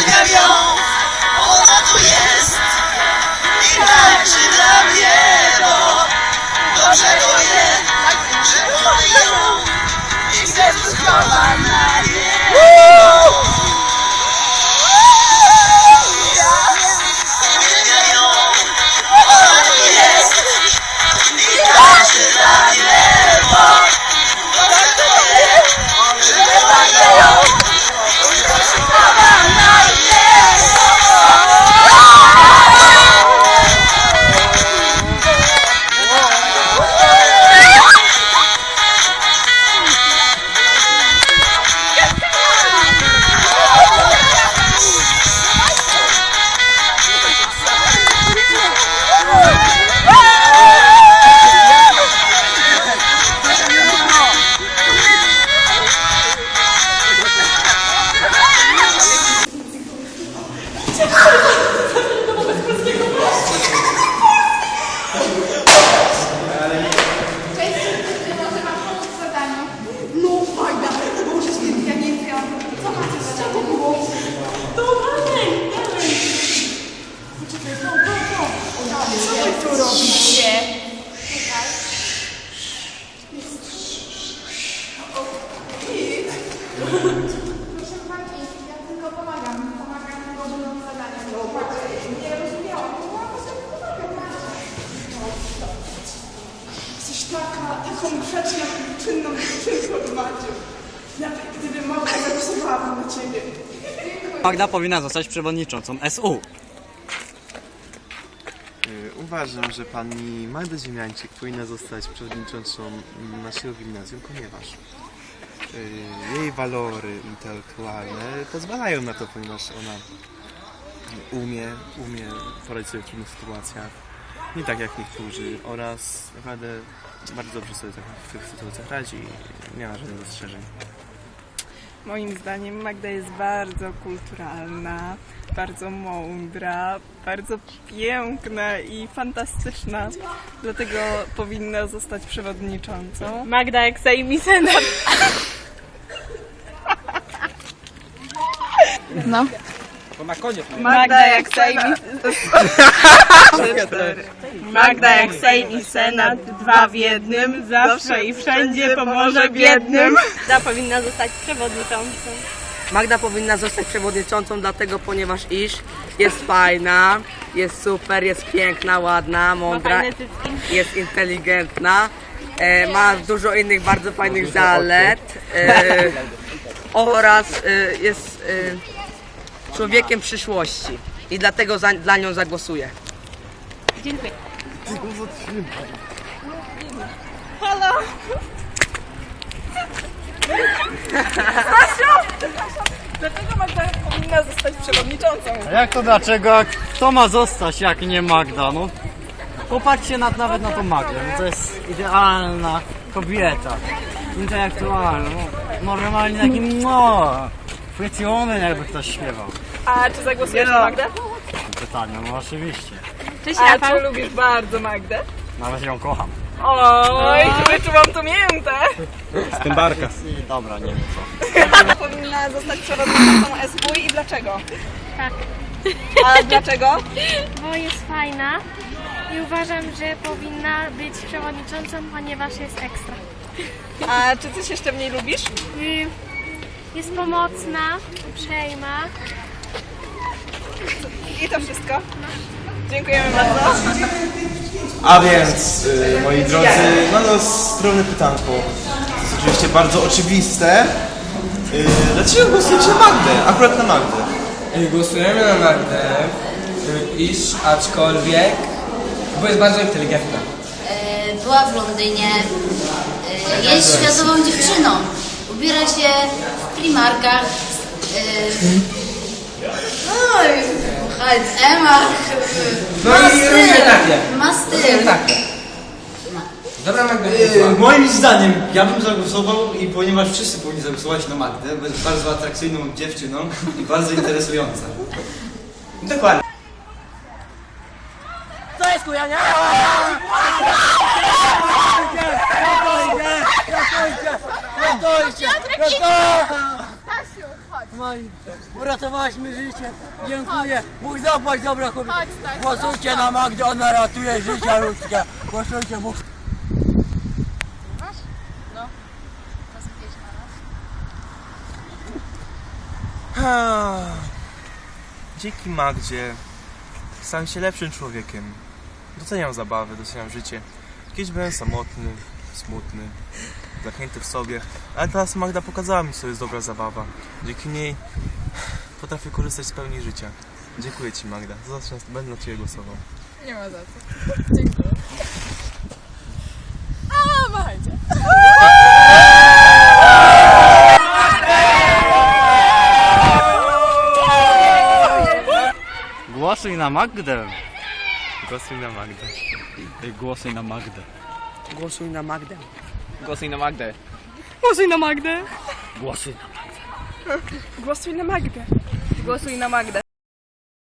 ziemią Ona tu jest. I tańczy dla mnie Proszę pani, ja tylko pomagam. Pomagam podobnym zadaniom. Nie rozumiałam. Mogłam sobie pomagać. Jesteś taka, taką grzeczną, czynną dziewczynką, Maciu. Nawet gdybym mogła, zagłosowałabym na ciebie. Magda powinna zostać przewodniczącą SU. Y, Uważam, że pani Magda Ziemiańczyk powinna zostać przewodniczącą naszego gimnazjum, ponieważ jej walory intelektualne pozwalają na to, ponieważ ona umie, umie poradzić sobie w trudnych sytuacjach, nie tak jak niektórzy oraz naprawdę bardzo dobrze sobie tak w tych sytuacjach radzi i nie ma żadnych zastrzeżeń. Moim zdaniem Magda jest bardzo kulturalna, bardzo mądra, bardzo piękna i fantastyczna. Dlatego powinna zostać przewodniczącą. Magda jak Sejm i Senat. Magda jak Sejm Magda jak Sejm i Senat, dwa w jednym, zawsze i wszędzie pomoże biednym. Magda powinna zostać przewodniczącą. Magda powinna zostać przewodniczącą, dlatego ponieważ iż jest fajna, jest super, jest piękna, ładna, mądra, jest inteligentna, e, ma dużo innych bardzo fajnych zalet e, oraz e, jest e, człowiekiem przyszłości i dlatego za, dla nią zagłosuję. Dziękuję. Dlaczego Magda powinna zostać przewodniczącą? A jak to dlaczego? Jak Kto ma zostać, jak nie Magda? No, popatrzcie na, nawet na tą Magdę. No, to jest idealna kobieta. Intelektualna. No, normalnie taki no, chwycony jakby ktoś śpiewał. A czy zagłosujesz na Magdę? Pytanie, no oczywiście. Cześć A Rafał. czy lubisz bardzo Magdę? Nawet ją kocham. Oj, wyczułam tu miętę. I dobra, nie wiem co. Powinna zostać przewodniczącą SW i dlaczego? Tak, A dlaczego? bo jest fajna i uważam, że powinna być przewodniczącą, ponieważ jest ekstra. A czy coś jeszcze w niej lubisz? Y, Jest pomocna, uprzejma. I to wszystko. Dziękujemy bardzo. A więc, y, moi drodzy, no to strony pytanko. To jest oczywiście bardzo oczywiste. Y, dlaczego głosujecie na Magdę? Akurat na Magdę. Głosujemy na Magdę, y, iż aczkolwiek, bo jest bardzo inteligentna. E, była w Londynie, e, jest światową dziewczyną. Ubiera się w primarkach. E, no i H&M, No ma i styl, takie. ma styl. Tak. Dobra Magda, E, Moim zdaniem ja bym zagłosował i ponieważ wszyscy powinni zagłosować na Magdę, bo jest bardzo atrakcyjną dziewczyną i bardzo interesująca. Dokładnie. Uratowałaś mi życie. Dziękuję. Bóg zapłać dobra kobieta. Głosujcie na Magdę, ona ratuje życie ludzkie. Głosujcie, Bóg. Dzięki Magdzie stałem się lepszym człowiekiem. Doceniam zabawy, doceniam życie. Kiedyś byłem samotny, smutny, zachęty w sobie, ale teraz Magda pokazała mi, co jest dobra zabawa. Dzięki niej potrafię korzystać z pełni życia. Dziękuję Ci Magda, zawsze będę na Ciebie głosował. Nie ma za co. Dziękuję. A, machajcie. Głosuj na Magdę. Głosuj na Magdę. Głosuj na Magdę. Głosuj na Magdę. Głosuj na Magdę. Głosuj na Magdę. Głosuj na Głosuj na Magdę. Głosuj na Magdę.